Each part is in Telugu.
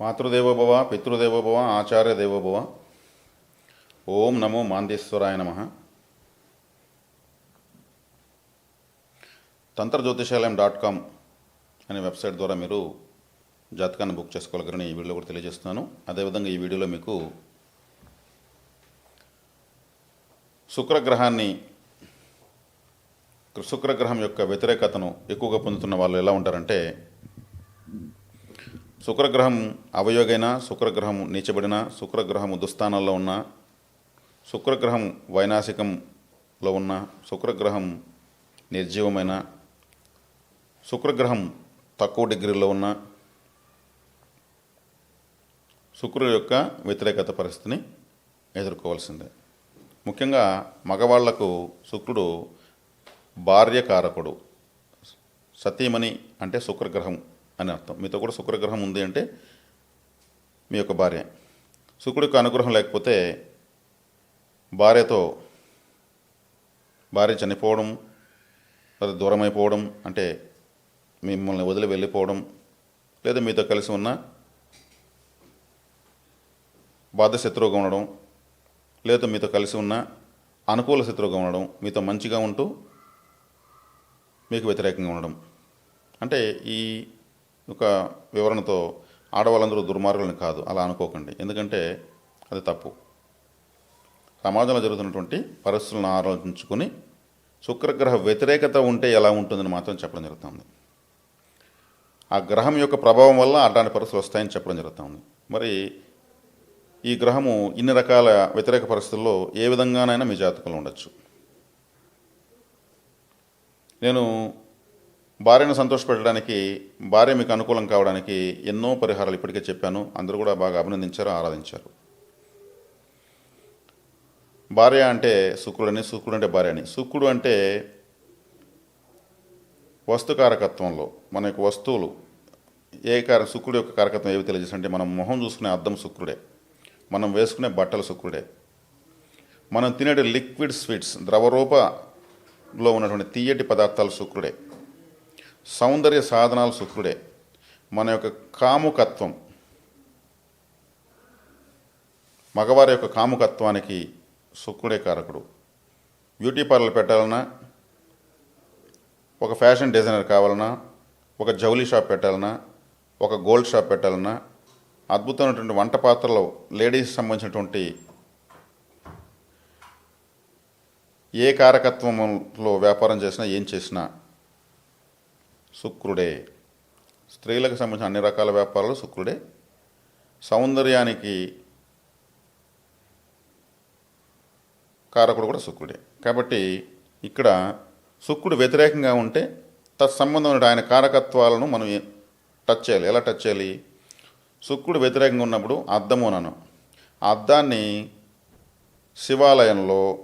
మాతృదేవోభవ పితృదేవోభవ ఆచార్య దేవోభవ ఓం నమో మాందేశ్వరాయ నమ. తంత్రజ్యోతిషాలయం డాట్ కామ్ అనే వెబ్సైట్ ద్వారా మీరు జాతకాన్ని బుక్ చేసుకోగలరని ఈ వీడియోలో కూడా తెలియజేస్తున్నాను. అదేవిధంగా ఈ వీడియోలో మీకు శుక్రగ్రహాన్ని శుక్రగ్రహం యొక్క వ్యతిరేకతను ఎక్కువగా పొందుతున్న వాళ్ళు ఎలా ఉంటారంటే శుక్రగ్రహం అవయోగైన శుక్రగ్రహం నీచబడిన శుక్రగ్రహం దుస్థానంలో ఉన్న శుక్రగ్రహం వైనాశికంలో ఉన్న శుక్రగ్రహం నిర్జీవమైన శుక్రగ్రహం తక్కువ డిగ్రీలో ఉన్న శుక్రుడు యొక్క వ్యతిరేకత పరిస్థితిని ఎదుర్కోవాల్సిందే. ముఖ్యంగా మగవాళ్ళకు శుక్రుడు భార్యకారకుడు సతీమణి అంటే శుక్రగ్రహం అని అర్థం. మీతో కూడా శుక్రగ్రహం ఉంది అంటే మీ యొక్క భార్య. శుక్రుడికి అనుగ్రహం లేకపోతే భార్యతో భార్య చనిపోవడం లేదా దూరం అయిపోవడం అంటే మిమ్మల్ని వదిలి వెళ్ళిపోవడం లేదా మీతో కలిసి ఉన్న బాధ శత్రువుగా ఉండడం లేదా మీతో కలిసి ఉన్న అనుకూల శత్రువుగా ఉండడం మీతో మంచిగా ఉంటూ మీకు వ్యతిరేకంగా ఉండడం. అంటే ఈ ఒక వివరణతో ఆడవాళ్ళందరూ దుర్మార్గులని కాదు అలా అనుకోకండి. ఎందుకంటే అది తప్పు. సమాజంలో జరుగుతున్నటువంటి పరిస్థితులను ఆలోచించుకొని శుక్రగ్రహ వ్యతిరేకత ఉంటే ఎలా ఉంటుందని మాత్రం చెప్పడం జరుగుతుంది. ఆ గ్రహం యొక్క ప్రభావం వల్ల అట్లాంటి పరిస్థితులు వస్తాయని చెప్పడం జరుగుతుంది. మరి ఈ గ్రహము ఇన్ని రకాల వ్యతిరేక పరిస్థితుల్లో ఏ విధంగానైనా మీ జాతకంలో ఉండొచ్చు. నేను భార్యను సంతోషపెట్టడానికి భార్య మీకు అనుకూలం కావడానికి ఎన్నో పరిహారాలు ఇప్పటికే చెప్పాను. అందరూ కూడా బాగా అభినందించారు ఆరాధించారు. భార్య అంటే శుక్రుడని శుక్రుడు అంటే భార్య అని శుక్రుడు అంటే వస్తుకారకత్వంలో మన యొక్క వస్తువులు ఏ కార శుక్రుడు యొక్క కారకత్వం ఏవి తెలియజేసి మనం మొహం చూసుకునే అద్దం శుక్రుడే. మనం వేసుకునే బట్టలు శుక్రుడే. మనం తినే లిక్విడ్ స్వీట్స్ ద్రవరూపలో ఉన్నటువంటి తీయటి పదార్థాలు శుక్రుడే. సౌందర్య సాధనాలు శుక్రుడే మన యొక్క కాముకత్వం. మగవారి యొక్క కాముకత్వానికి శుక్రుడే కారకుడు. బ్యూటీ పార్లర్ పెట్టాలన్నా ఒక ఫ్యాషన్ డిజైనర్ కావాలన్నా ఒక జౌలీ షాప్ పెట్టాలన్నా ఒక గోల్డ్ షాప్ పెట్టాలన్నా అద్భుతమైనటువంటి వంట పాత్రలో లేడీస్ సంబంధించినటువంటి ఏ కారకత్వంలో వ్యాపారం చేసినా ఏం చేసినా శుక్రుడే. స్త్రీలకు సంబంధించిన అన్ని రకాల వ్యాపారాలు శుక్రుడే. సౌందర్యానికి కారకుడు కూడా శుక్రుడే. కాబట్టి ఇక్కడ శుక్రుడు వ్యతిరేకంగా ఉంటే తత్సంబంధమైన ఆయన కారకత్వాలను మనం టచ్ చేయాలి. ఎలా టచ్ చేయాలి? శుక్రుడు వ్యతిరేకంగా ఉన్నప్పుడు అద్దము అనను. ఆ అద్దాన్ని శివాలయంలో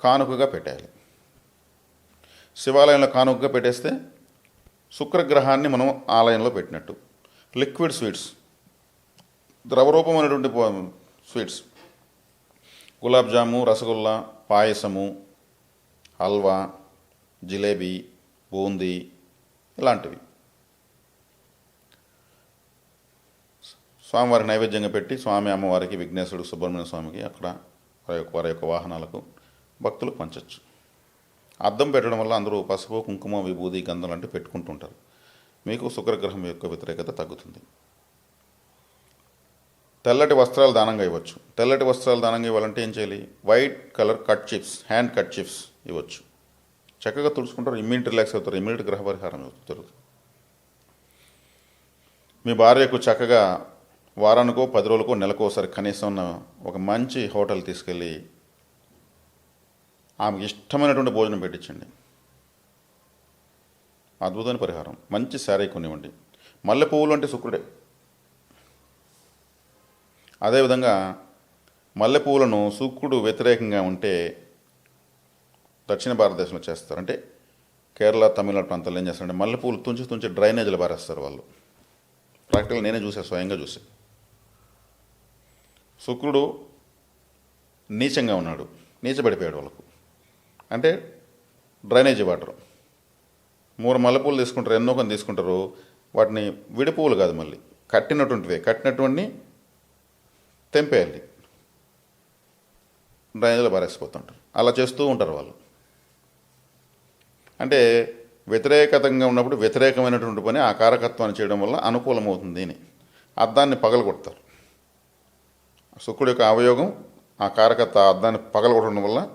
కానుకగా పెట్టాలి శివాలయంలో కానుకగా పెట్టేస్తే శుక్రగ్రహాన్ని మనం ఆలయంలో పెట్టినట్టు. Liquid sweets. ద్రవరూపమైనటువంటి sweets. Gulab jamun rasgulla పాయసము హల్వా జిలేబీ బూందీ ఇలాంటివి. స్వామివారికి నైవేద్యంగా పెట్టి స్వామి అమ్మవారికి విఘ్నేశ్వరుడు సుబ్రహ్మణ్య స్వామికి అక్కడ వారి యొక్క వారి యొక్క వాహనాలకు భక్తులు పంచవచ్చు అద్దం పెట్టడం వల్ల అందరూ పసుపు కుంకుమ విభూది గంధం లాంటివి పెట్టుకుంటుంటారు. మీకు శుక్రగ్రహం యొక్క వ్యతిరేకత తగ్గుతుంది. తెల్లటి వస్త్రాలు దానంగా ఇవ్వచ్చు. తెల్లటి వస్త్రాలు దానంగా ఇవ్వాలంటే ఏం చేయాలి? White colour cut chips hand cut chips ఇవ్వచ్చు. చక్కగా తుడుచుకుంటారు ఇమ్యూనిటీ రిలాక్స్ అవుతారు ఇమ్యూనిటీ గ్రహ పరిహారం జరుగుతుంది. మీ భార్యకు చక్కగా వారానికో పది రోజులకో నెలకోసారి కనీసం ఒక మంచి హోటల్ తీసుకెళ్ళి ఆమెకి ఇష్టమైనటువంటి భోజనం పెట్టించండి. అద్భుతమైన పరిహారం. మంచి శారీ కొనివ్వండి. మల్లె పువ్వులు అంటే శుక్రుడే. అదేవిధంగా మల్లె పువ్వులను శుక్రుడు వ్యతిరేకంగా ఉంటే దక్షిణ భారతదేశంలో చేస్తారు. అంటే కేరళ తమిళనాడు ప్రాంతాల్లో ఏం చేస్తారంటే మల్లె పువ్వులు తుంచి తుంచి డ్రైనేజీలు పారేస్తారు వాళ్ళు. ప్రాక్టికల్ నేనే చూసా స్వయంగా చూసా. శుక్రుడు నీచంగా ఉన్నాడు. నీచబడిపోయాడు వాళ్ళకు. అంటే డ్రైనేజీ వాటర్. మూడు మల్లెపూలు తీసుకుంటారు ఎన్నో కొన్ని తీసుకుంటారు వాటిని విడిపూలు కాదు మళ్ళీ. కట్టినటువంటివే. కట్టినటువంటి తెంపేయాలి. డ్రైనేజ్లో పారేసిపోతుంటారు. అలా చేస్తూ ఉంటారు వాళ్ళు. అంటే వ్యతిరేకతంగా ఉన్నప్పుడు వ్యతిరేకమైనటువంటి పని ఆ కారకత్వాన్ని చేయడం వల్ల అనుకూలమవుతుంది అని అద్దాన్ని పగలగొడతారు. శుక్రుడి యొక్క అవయోగం ఆ కారకత్వ ఆ అద్దాన్ని పగలగొట్టడం వల్ల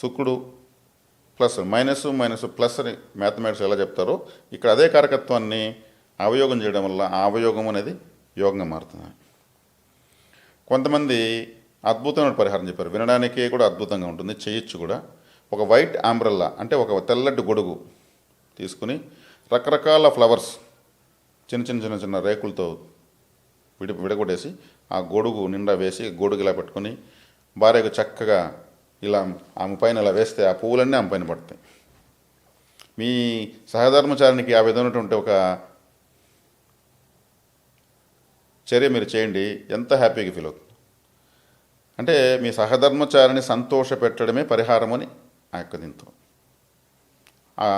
శుక్రుడు ప్లస్ మైనస్ మైనస్ ప్లస్ అని మ్యాథమెటిక్స్ ఎలా చెప్తారో ఇక్కడ అదే కారకత్వాన్ని అవయోగం చేయడం వల్ల ఆ అవయోగం అనేది యోగంగా మారుతుంది. కొంతమంది అద్భుతమైన పరిహారం చెప్పారు. వినడానికి కూడా అద్భుతంగా ఉంటుంది చేయొచ్చు కూడా. ఒక వైట్ ఆంబ్రెల్లా అంటే ఒక తెల్లటి గొడుగు తీసుకుని రకరకాల ఫ్లవర్స్ చిన్న చిన్న చిన్న చిన్న రేకులతో విడి విడగొట్టేసి ఆ గొడుగు నిండా వేసి గొడుగు ఇలా పెట్టుకొని భార్యకు చక్కగా ఇలా ఆమె పైన ఇలా వేస్తే ఆ పువ్వులన్నీ ఆమె పైన పడతాయి. మీ సహధర్మచారికి ఆ విధమైనటువంటి ఒక చర్య మీరు చేయండి ఎంత హ్యాపీగా ఫీల్ అవుతుంది. అంటే మీ సహధర్మచారిని సంతోష పెట్టడమే పరిహారం అని ఆ యొక్క దీంతో. ఆ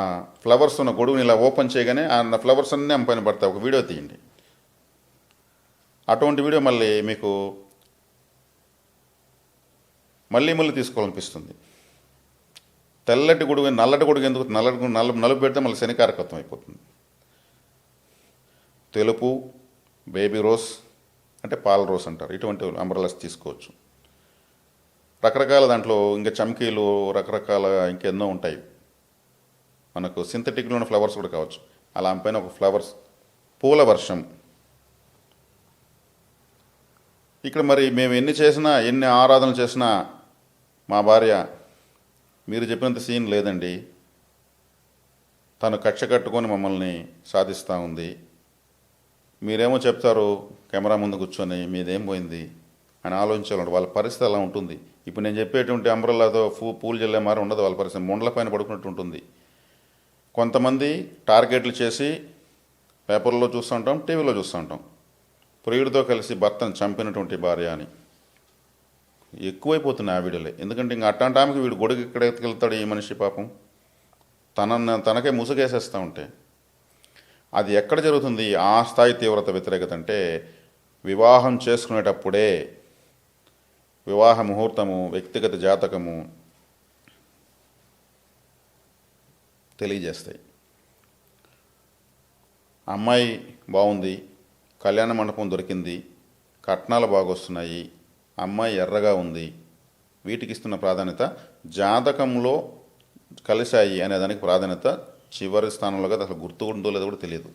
ఫ్లవర్స్ ఉన్న గొడుగుని ఇలా ఓపెన్ చేయగానే ఆ ఫ్లవర్స్ అన్నీ ఆమె పైన పడతాయి. ఒక వీడియో తీయండి. అటువంటి వీడియో మళ్ళీ మీకు మళ్ళీ మళ్ళీ తీసుకోవాలనిపిస్తుంది. తెల్లటి గొడుగు నల్లటి గొడుగు ఎందుకు? నల్లటి నల్ల నలుపు పెడితే మళ్ళీ శనికారకత్వం అయిపోతుంది. తెలుపు బేబీ రోస్ అంటే పాల రోస్ అంటారు. ఇటువంటి అంబ్రలాస్ తీసుకోవచ్చు. రకరకాల దాంట్లో ఇంకా చమ్కీలు రకరకాల ఇంకెన్నో ఉంటాయి. మనకు సింథటిక్లో ఉన్న ఫ్లవర్స్ కూడా కావచ్చు. అలా పైన ఒక ఫ్లవర్స్ పూల వర్షం. ఇక్కడ మరి మేము ఎన్ని చేసినా ఎన్ని ఆరాధనలు చేసినా మా భార్య మీరు చెప్పినంత సీన్ లేదండి. తను కక్ష కట్టుకొని మమ్మల్ని సాధిస్తూ ఉంది. మీరేమో చెప్తారు కెమెరా ముందు కూర్చొని మీదేం పోయింది అని ఆలోచించాలంటే వాళ్ళ పరిస్థితి అలా ఉంటుంది. ఇప్పుడు నేను చెప్పేటువంటి అంబ్రల్లాతో పూ పూలు జల్లే మారి ఉండదు వాళ్ళ పరిస్థితి. ముండ్ల పైన పడుకున్నట్టు ఉంటుంది. కొంతమంది టార్గెట్లు చేసి పేపర్లో చూస్తుంటాం టీవీలో చూస్తుంటాం ప్రియుడితో కలిసి భర్తను చంపినటువంటి భార్య అని. ఎక్కువైపోతున్నాయి ఆ వీడియోలే ఎందుకంటే ఇంకా అట్లాంటి ఆమెకి వీడు గొడుగు ఇక్కడ ఎత్తుకెళ్తాడు ఈ మనిషి పాపం? తన తనకే ముసుగేసేస్తూ ఉంటే. అది ఎక్కడ జరుగుతుంది? ఆ స్థాయి తీవ్రత వ్యతిరేకత అంటే వివాహం చేసుకునేటప్పుడే వివాహ ముహూర్తము వ్యక్తిగత జాతకము తెలియజేస్తాయి. అమ్మాయి బాగుంది కళ్యాణ మండపం దొరికింది కట్నాలు బాగొస్తున్నాయి అమ్మాయి ఎర్రగా ఉంది. వీటికి ఇస్తున్న ప్రాధాన్యత జాతకంలో కలిశాయి అనే దానికి ప్రాధాన్యత చివరి స్థానంలో కదా అసలు గుర్తు ఉందో లేదో కూడా తెలియదు.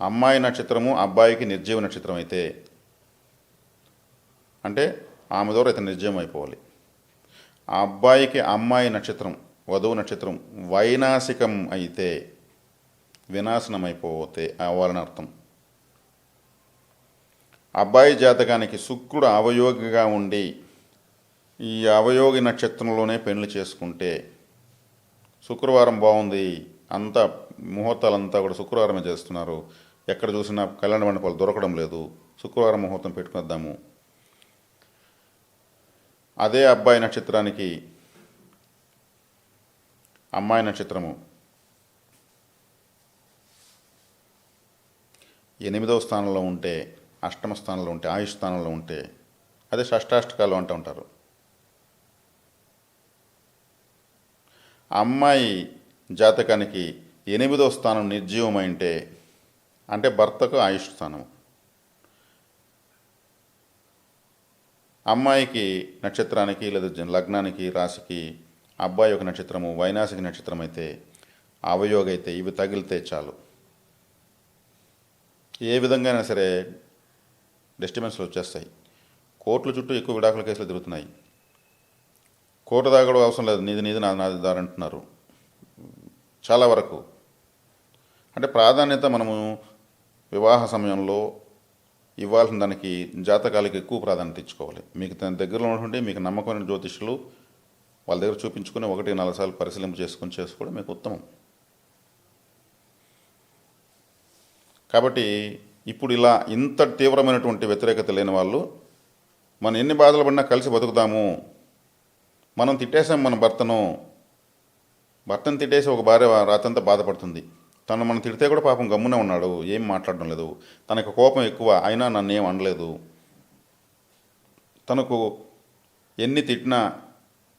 అమ్మాయి నక్షత్రము అబ్బాయికి నిర్జీవ నక్షత్రం అయితే అంటే ఆమె ద్వారా ఇతను నిర్జీవం అయిపోవాలి. ఆ అబ్బాయికి అమ్మాయి నక్షత్రం వధువు నక్షత్రం వైనాశికం అయితే వినాశనం అయిపోతే అవ్వాలని అర్థం. అబ్బాయి జాతకానికి శుక్రుడు అవయోగిగా ఉండి ఈ అవయోగి నక్షత్రంలోనే పెళ్ళి చేసుకుంటే శుక్రవారం బాగుంది. అంతా ముహూర్తాలంతా కూడా శుక్రవారమే చేస్తున్నారు. ఎక్కడ చూసినా కళ్యాణ మండపాలు దొరకడం లేదు. శుక్రవారం ముహూర్తం పెట్టుకొద్దాము అదే అబ్బాయి నక్షత్రానికి అమ్మాయి నక్షత్రము. ఎనిమిదవ స్థానంలో ఉంటే అష్టమ స్థానంలో ఉంటే ఆయుష్ స్థానంలో ఉంటే అదే షష్టాష్టకాలు అంటూ ఉంటారు. అమ్మాయి జాతకానికి ఎనిమిదో స్థానం నిర్జీవమైంటే అంటే భర్తకు ఆయుష్ స్థానం అమ్మాయికి నక్షత్రానికి లేదా లగ్నానికి రాశికి అబ్బాయి ఒక నక్షత్రము వైనాసిక నక్షత్రం అయితే అవయోగ అయితే ఇవి తగిలితే చాలు. ఏ విధంగా అయినా సరే డిస్టర్బెన్స్లు వచ్చేస్తాయి. కోర్టుల చుట్టూ ఎక్కువ విడాకుల కేసులు తిరుగుతున్నాయి. కోర్టు దాగడం అవసరం లేదు. నీది నీది నా నాది దారి అంటున్నారు. చాలా వరకు. అంటే ప్రాధాన్యత మనము వివాహ సమయంలో ఇవ్వాల్సిన దానికి జాతకాలకు ఎక్కువ ప్రాధాన్యత ఇచ్చుకోవాలి. మీకు తన దగ్గరలో ఉన్నటువంటి మీకు నమ్మకమైన జ్యోతిష్యులు వాళ్ళ దగ్గర చూపించుకుని ఒకటి నాలుగు సార్లు పరిశీలింపు చేసుకుని చేసుకోవడం మీకు ఉత్తమం. కాబట్టి ఇప్పుడు ఇలా ఇంత తీవ్రమైనటువంటి వ్యతిరేకత లేని వాళ్ళు మనం ఎన్ని బాధలు పడినా కలిసి బతుకుతాము. మనం తిట్టేసాం మన భర్తను. భర్తను తిట్టేసి ఒక భార్య రాతంతా బాధపడుతుంది. తను మనం తిడితే కూడా పాపం గమ్మునే ఉన్నాడు. ఏం మాట్లాడడం లేదు. తనకు కోపం ఎక్కువ. అయినా నన్ను ఏం అనలేదు. తనకు ఎన్ని తిట్టినా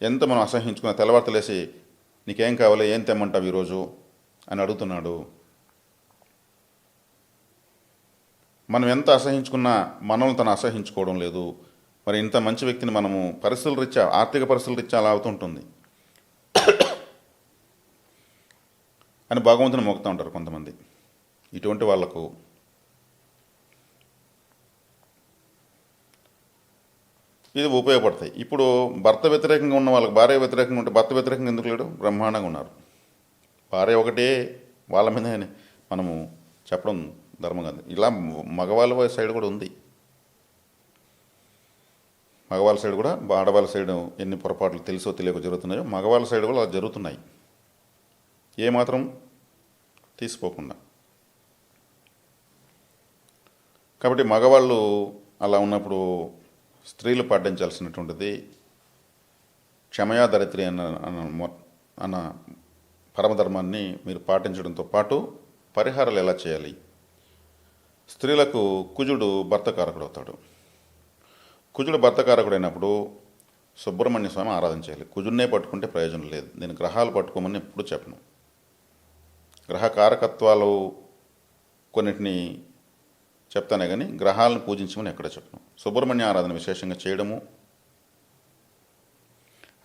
ఎంత మనం అసహించుకున్నా తెల్లవార్తలేసి నీకేం కావాలి? ఏం తెమ్మంటావు ఈరోజు? అని అడుగుతున్నాడు. మనం ఎంత అసహించుకున్నా మనల్ని తను అసహించుకోవడం లేదు. మరి ఇంత మంచి వ్యక్తిని మనము పరిస్థితుల రీత్యా ఆర్థిక పరిస్థితుల రీత్యా అలా అవుతుంటుంది అని భగవంతుని మోగుతూ ఉంటారు కొంతమంది. ఇటువంటి వాళ్ళకు ఇది ఉపయోగపడతాయి. ఇప్పుడు భర్త వ్యతిరేకంగా ఉన్న వాళ్ళకి భార్య వ్యతిరేకంగా ఉంటే భర్త వ్యతిరేకంగా ఎందుకు లేడు? బ్రహ్మాండంగా ఉన్నారు. భార్య ఒకటే వాళ్ళ మీద మనము చెప్పడం ధర్మం ఇలా మగవాళ్ళ సైడ్ కూడా ఉంది. మగవాళ్ళ సైడ్ కూడా ఆడవాళ్ళ సైడ్ ఎన్ని పొరపాట్లు తెలుసో తెలియక జరుగుతున్నాయో మగవాళ్ళ సైడ్ కూడా అలా జరుగుతున్నాయి. ఏమాత్రం తీసిపోకుండా. కాబట్టి మగవాళ్ళు అలా ఉన్నప్పుడు స్త్రీలు పాటించాల్సినటువంటిది క్షమయాదరిత్రి అన్న అన్న పరమధర్మాన్ని మీరు పాటించడంతో పాటు పరిహారాలు ఎలా చేయాలి? స్త్రీలకు కుజుడు భర్తకారకుడు అవుతాడు కుజుడు భర్తకారకుడైనప్పుడు సుబ్రహ్మణ్య స్వామి ఆరాధన చేయాలి. కుజుడినే పట్టుకుంటే ప్రయోజనం లేదు. నేను గ్రహాలు పట్టుకోమని ఎప్పుడు చెప్పను. గ్రహ కారకత్వాలు కొన్నిటిని చెప్తానే కానీ గ్రహాలను పూజించమని ఎక్కడ చెప్పను. సుబ్రహ్మణ్య ఆరాధన విశేషంగా చేయడము.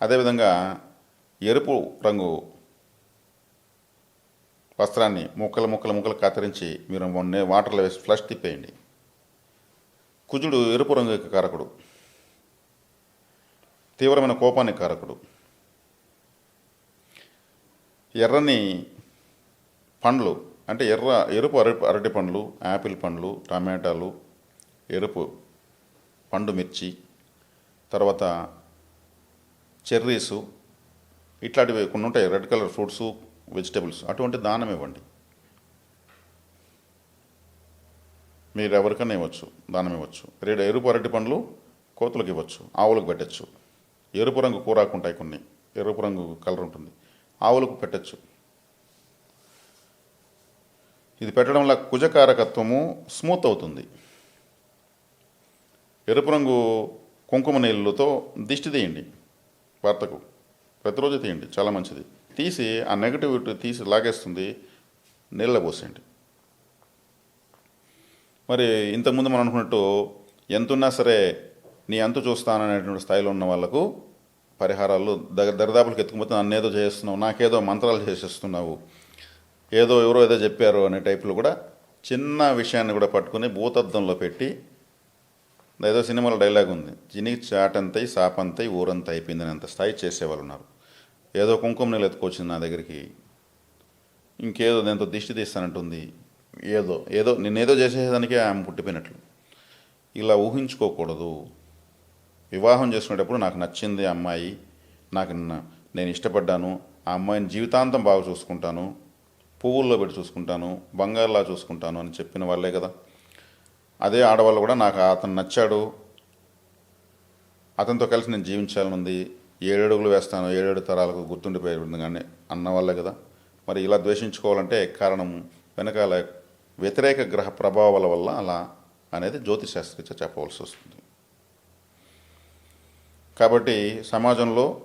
అదేవిధంగా ఎరుపు రంగు వస్త్రాన్ని ముక్కలు ముక్కలు ముక్కలు కత్తిరించి మీరు మొన్నే వాటర్లో వేసి ఫ్లష్ తిప్పేయండి. కుజుడు ఎరుపు రంగుకి కారకుడు. తీవ్రమైన కోపానికి కారకుడు. ఎర్రని పండ్లు అంటే ఎర్ర ఎరుపు అరటి అరటి పండ్లు యాపిల్ పండ్లు టమాటాలు ఎరుపు పండు మిర్చి తర్వాత చెర్రీసు ఇట్లాంటివి కొన్ని ఉంటాయి. రెడ్ కలర్ ఫ్రూట్స్ వెజిటబుల్స్ అటువంటి దానం ఇవ్వండి. మీరు ఎవరికైనా ఇవ్వచ్చు దానం ఇవ్వచ్చు. రెడ్ ఎరుపు అరటి పండ్లు కోతులకు ఇవ్వచ్చు ఆవులకు పెట్టచ్చు. ఎరుపు రంగు కూరాకు ఉంటాయి కొన్ని ఎరుపు రంగు కలర్ ఉంటుంది ఆవులకు పెట్టచ్చు. ఇది పెట్టడం వల్ల కుజకారకత్వము స్మూత్ అవుతుంది. ఎరుపు రంగు కుంకుమ నీళ్ళతో దిష్టి తీయండి భర్తకు ప్రతిరోజు తీయండి చాలా మంచిది. తీసి ఆ నెగటివిటీ తీసి లాగేస్తుంది నీళ్ళ పోసేయండి. మరి ఇంతకుముందు మనం అనుకున్నట్టు ఎంతున్నా సరే నీ అంతు చూస్తాననేటువంటి స్థాయిలో ఉన్న వాళ్ళకు పరిహారాలు దగ్గర దరిదాపులకు ఎత్తుకుపోతే నన్ను ఏదో చేస్తున్నావు నాకేదో మంత్రాలు చేసేస్తున్నావు ఏదో ఎవరో ఏదో చెప్పారు అనే టైపులో కూడా చిన్న విషయాన్ని కూడా పట్టుకుని భూతద్దంలో పెట్టి ఏదో సినిమాలో డైలాగ్ ఉంది చిని చాటంతై సాపంతై ఊరంతా అయిపోయిందని అంత స్థాయి చేసేవాళ్ళు ఉన్నారు. ఏదో కుంకుమ నీళ్ళు ఎత్తుకొచ్చింది నా దగ్గరికి. ఇంకేదో దాంతో దిష్టి తీస్తానంటుంది. ఏదో ఏదో నేనేదో చేసేదానికే ఆమె పుట్టిపోయినట్లు. ఇలా ఊహించుకోకూడదు. వివాహం చేసుకునేటప్పుడు నాకు నచ్చింది ఆ అమ్మాయి. నాకు నేను ఇష్టపడ్డాను. ఆ అమ్మాయిని జీవితాంతం బాగా చూసుకుంటాను. పువ్వుల్లో పెట్టి చూసుకుంటాను. బంగారులా చూసుకుంటాను అని చెప్పిన వాళ్ళే కదా. అదే ఆడవాళ్ళు కూడా నాకు అతను నచ్చాడు. అతనితో కలిసి నేను జీవించాలని ఉంది ఏడడుగులు వేస్తాను ఏడేడు తరాలకు గుర్తుండిపోయే కానీ అన్న వల్లే కదా. మరి ఇలా ద్వేషించుకోవాలంటే కారణం వెనకాల వ్యతిరేక గ్రహ ప్రభావాల వల్ల అలా అనేది జ్యోతిశాస్త్రీయ చెప్పవలసి వస్తుంది. కాబట్టి సమాజంలో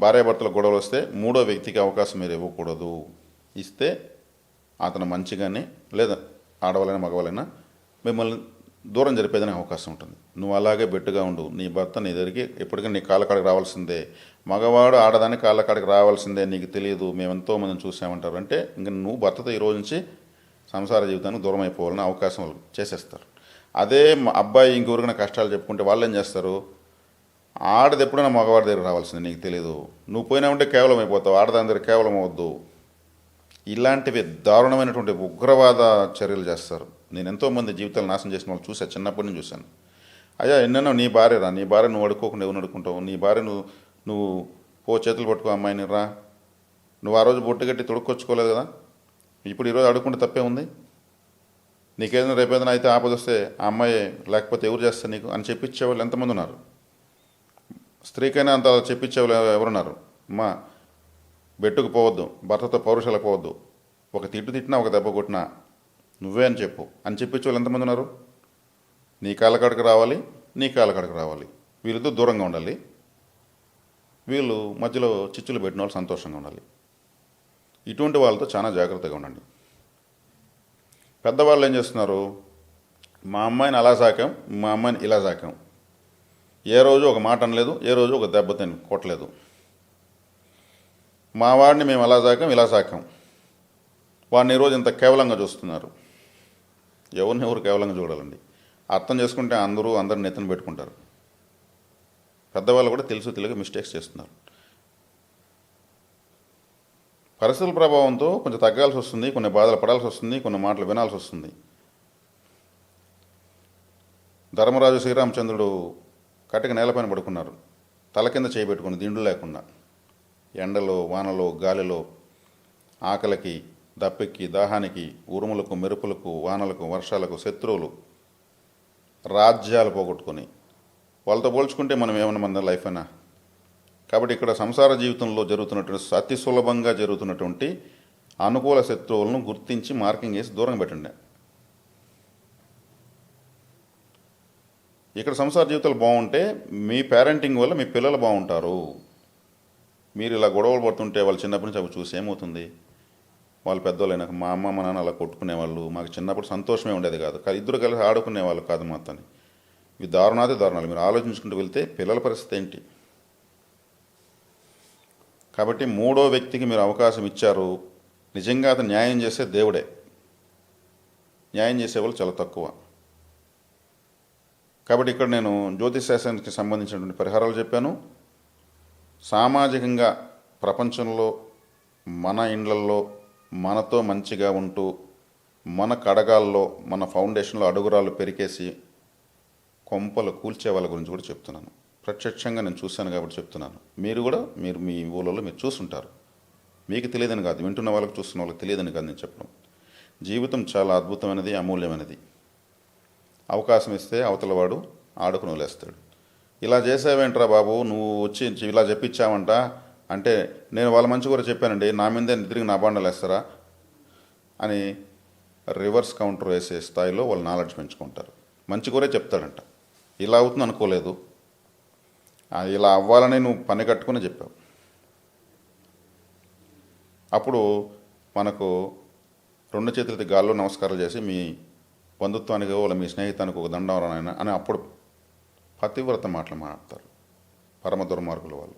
భార్యాభర్తల గొడవలు వస్తే మూడో వ్యక్తికి అవకాశం మీరు ఇవ్వకూడదు. ఇస్తే అతను మంచిగానే లేదా ఆడవాలైనా మగవాళ్ళైనా మిమ్మల్ని దూరం జరిపేదానికి అవకాశం ఉంటుంది. నువ్వు అలాగే బెట్టుగా ఉండు. నీ భర్త నీ దగ్గరికి ఎప్పటికైనా నీ కాళ్ళకాడికి రావాల్సిందే. మగవాడు ఆడదాని కాళ్ళకాడికి రావాల్సిందే నీకు తెలియదు. మేము ఎంతో మందిని చూసామంటారు. అంటే ఇంక నువ్వు భర్తతో ఈ రోజు నుంచి సంసార జీవితానికి దూరం అయిపోవాలని అవకాశం చేసేస్తారు. అదే మా అబ్బాయి ఇంకెవరికైనా కష్టాలు చెప్పుకుంటే వాళ్ళు ఏం చేస్తారు? ఆడది ఎప్పుడైనా మగవాడి దగ్గర రావాల్సిందే నీకు తెలియదు నువ్వు పోయినా ఉంటే కేవలం అయిపోతావు. ఆడదాని దగ్గర కేవలం అవద్దు ఇలాంటివి దారుణమైనటువంటి ఉగ్రవాద చర్యలు చేస్తారు. నేను ఎంతోమంది జీవితాలు నాశనం చేసిన వాళ్ళు చూసా చిన్నప్పటి నుంచి చూశాను. అయ్యా ఎన్నెన్నో నీ భార్య రా నీ భార్య నువ్వు అడుక్కోకుండా ఎవరు అడుక్కుంటావు? నీ భార్య నువ్వు నువ్వు పో చేతులు పట్టుకో అమ్మాయిని రా. నువ్వు ఆ రోజు బొట్టు కట్టి తొడుక్కొచ్చుకోలేదు కదా? ఇప్పుడు ఈరోజు అడుక్కుంటే తప్పే ఉంది? నీకేదైనా రేపేదైనా అయితే ఆపద వస్తే ఆ అమ్మాయి లేకపోతే ఎవరు చేస్తారు నీకు? అని చెప్పించే వాళ్ళు ఎంతమంది ఉన్నారు? స్త్రీకైనా అంత చెప్పించే వాళ్ళు ఎవరున్నారు? అమ్మా బెట్టుకు పోవద్దు భర్తతో పౌరుషాలకు పోవద్దు. ఒక తిట్టు తిట్టినా ఒక దెబ్బ కొట్టినా నువ్వే అని చెప్పు. అని చెప్పించే వాళ్ళు ఎంతమంది ఉన్నారు? నీ కాళ్ళకాడకు రావాలి నీ కాళ్ళకాడకు రావాలి. వీళ్ళతో దూరంగా ఉండాలి. వీళ్ళు మధ్యలో చిచ్చులు పెట్టిన వాళ్ళు సంతోషంగా ఉండాలి. ఇటువంటి వాళ్ళతో చాలా జాగ్రత్తగా ఉండండి. పెద్దవాళ్ళు ఏం చేస్తున్నారు? మా అమ్మాయిని అలా సాకాం మా అమ్మాయిని ఇలా సాకాం. ఏ రోజు ఒక మాట అనలేదు ఏ రోజు ఒక దెబ్బతిని కొట్టలేదు మా వాడిని మేము అలా సాకాం ఇలా సాకాం. వాడిని ఈరోజు ఇంత కేవలంగా చూస్తున్నారు. ఎవరిని ఎవరు కేవలంగా చూడాలండి? అర్థం చేసుకుంటే అందరూ అందరిని నెత్తిన పెట్టుకుంటారు. పెద్దవాళ్ళు కూడా తెలుసు తెలియక మిస్టేక్స్ చేస్తున్నారు. పరిస్థితుల ప్రభావంతో కొంచెం తగ్గాల్సి వస్తుంది కొన్ని బాధలు పడాల్సి వస్తుంది కొన్ని మాటలు వినాల్సి వస్తుంది. ధర్మరాజు శ్రీరామచంద్రుడు కటిక నేలపైన పడుకున్నారు. తల కింద చేయబెట్టుకుని దిండు లేకుండా. ఎండలో వానలో గాలిలో ఆకలికి దప్పెక్కి దాహానికి ఉరుములకు మెరుపులకు వానలకు వర్షాలకు శత్రువులు రాజ్యాలు పోగొట్టుకొని వాళ్ళతో పోల్చుకుంటే మనం ఏమన్నా మన లైఫ్ అయినా కాబట్టి ఇక్కడ సంసార జీవితంలో జరుగుతున్నటువంటి అతి సులభంగా జరుగుతున్నటువంటి అనుకూల శత్రువులను గుర్తించి మార్కింగ్ చేసి దూరం పెట్టండి. ఇక్కడ సంసార జీవితాలు బాగుంటే మీ పేరెంటింగ్ వల్ల మీ పిల్లలు బాగుంటారు. మీరు ఇలా గొడవలు పడుతుంటే వాళ్ళు చిన్నప్పటి నుంచి అవి చూసి ఏమవుతుంది? వాళ్ళు పెద్దోళ్ళైనాక మా అమ్మ మా నాన్న అలా కొట్టుకునేవాళ్ళు. మాకు చిన్నప్పుడు సంతోషమే ఉండేది కాదు. కానీ ఇద్దరు కలిసి ఆడుకునేవాళ్ళు కాదు మొత్తాన్ని ఇవి దారుణాది దారుణాలు. మీరు ఆలోచించుకుంటూ వెళ్తే పిల్లల పరిస్థితి ఏంటి? కాబట్టి మూడో వ్యక్తికి మీరు అవకాశం ఇచ్చారు. నిజంగా అతను న్యాయం చేసే దేవుడే. న్యాయం చేసేవాళ్ళు చాలా తక్కువ. కాబట్టి ఇక్కడ నేను జ్యోతిష్ శాస్త్రానికి సంబంధించినటువంటి పరిహారాలు చెప్పాను. సామాజికంగా ప్రపంచంలో మన ఇండ్లల్లో మనతో మంచిగా ఉంటూ మన కడగాల్లో మన ఫౌండేషన్లో అడుగురాళ్ళు పెరికేసి కొంపలు కూల్చే వాళ్ళ గురించి కూడా చెప్తున్నాను. ప్రత్యక్షంగా నేను చూశాను కాబట్టి చెప్తున్నాను. మీరు కూడా మీరు మీ ఊళ్ళలో మీరు చూసుంటారు. మీకు తెలియదని కాదు వింటున్న వాళ్ళకి చూస్తున్న వాళ్ళకి తెలియదని కాదు నేను చెప్పడం. జీవితం చాలా అద్భుతమైనది అమూల్యమైనది. అవకాశం ఇస్తే అవతల వాడు ఆడుకుని వదిలేస్తాడు. ఇలా చేసావేంట్రా బాబు? నువ్వు వచ్చి ఇలా చెప్పించావంట. అంటే నేను వాళ్ళ మంచి కూడా చెప్పానండి నా మీదే తిరిగి నా బాండలు వేస్తారా? అని రివర్స్ కౌంటర్ వేసే స్థాయిలో వాళ్ళు నాలెడ్జ్ పెంచుకుంటారు. మంచి కూరే చెప్తాడంట. ఇలా అవుతుంది అనుకోలేదు. ఇలా అవ్వాలని నువ్వు పని కట్టుకుని చెప్పావు. అప్పుడు మనకు రెండు చేతులతో గాల్లో నమస్కారాలు చేసి మీ బంధుత్వానికి వాళ్ళ మీ స్నేహితానికి ఒక దండం ఆయన అని అప్పుడు పతివ్రత మాటలు మాట్లాడతారు. పరమ దుర్మార్గులు వాళ్ళు.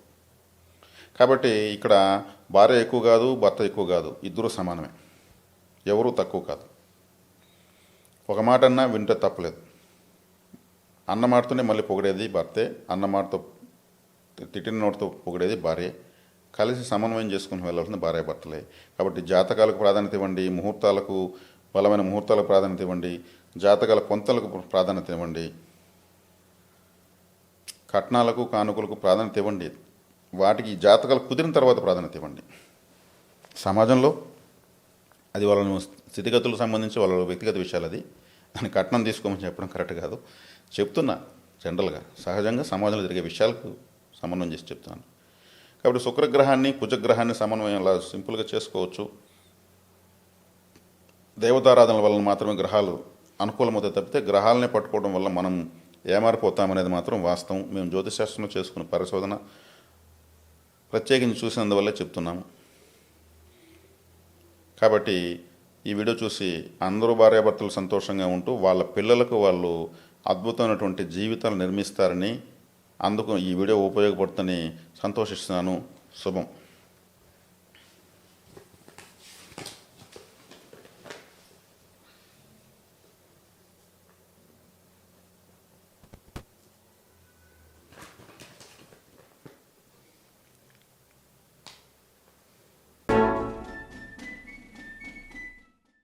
కాబట్టి ఇక్కడ భార్య ఎక్కువ కాదు భర్త ఎక్కువ కాదు ఇద్దరు సమానమే. ఎవరూ తక్కువ కాదు. ఒక మాట అన్నా వింటే తప్పలేదు. అన్న మాటతోనే మళ్ళీ పొగిడేది భర్తే అన్న మాటతో తిట్టిన నోటితో పొగిడేది భార్య. కలిసి సమన్వయం చేసుకుని వెళ్ళాల్సిన భార్య భర్తలే. కాబట్టి జాతకాలకు ప్రాధాన్యత ఇవ్వండి ముహూర్తాలకు బలమైన ముహూర్తాలకు ప్రాధాన్యత ఇవ్వండి జాతకాల కొంతలకు ప్రాధాన్యత ఇవ్వండి. కట్నాలకు కానుకలకు ప్రాధాన్యత ఇవ్వండి. వాటికి జాతకాలు కుదిరిన తర్వాత ప్రాధాన్యత ఇవ్వండి. సమాజంలో అది వాళ్ళ స్థితిగతులకు సంబంధించి వాళ్ళ వ్యక్తిగత విషయాలు అది. దాని కట్నం తీసుకోమని చెప్పడం కరెక్ట్ కాదు. చెప్తున్నా జనరల్గా. సహజంగా సమాజంలో జరిగే విషయాలకు సమన్వయం చేసి చెప్తున్నాను. కాబట్టి శుక్రగ్రహాన్ని కుజగ్రహాన్ని సమన్వయం అలా సింపుల్గా చేసుకోవచ్చు. దేవతారాధనల వలన మాత్రమే గ్రహాలు అనుకూలమవుతాయి తప్పితే గ్రహాలనే పట్టుకోవడం వల్ల మనం ఏమారిపోతామనేది మాత్రం వాస్తవం. మేము జ్యోతిశాస్త్రంలో చేసుకున్న పరిశోధన ప్రత్యేకించి చూసినందువల్లే చెప్తున్నాము. కాబట్టి ఈ వీడియో చూసి అందరూ భార్యాభర్తలు సంతోషంగా ఉంటూ వాళ్ళ పిల్లలకు వాళ్ళు అద్భుతమైనటువంటి జీవితాలు నిర్మిస్తారని అందుకు ఈ వీడియో ఉపయోగపడుతుందని సంతోషిస్తున్నాను. శుభం.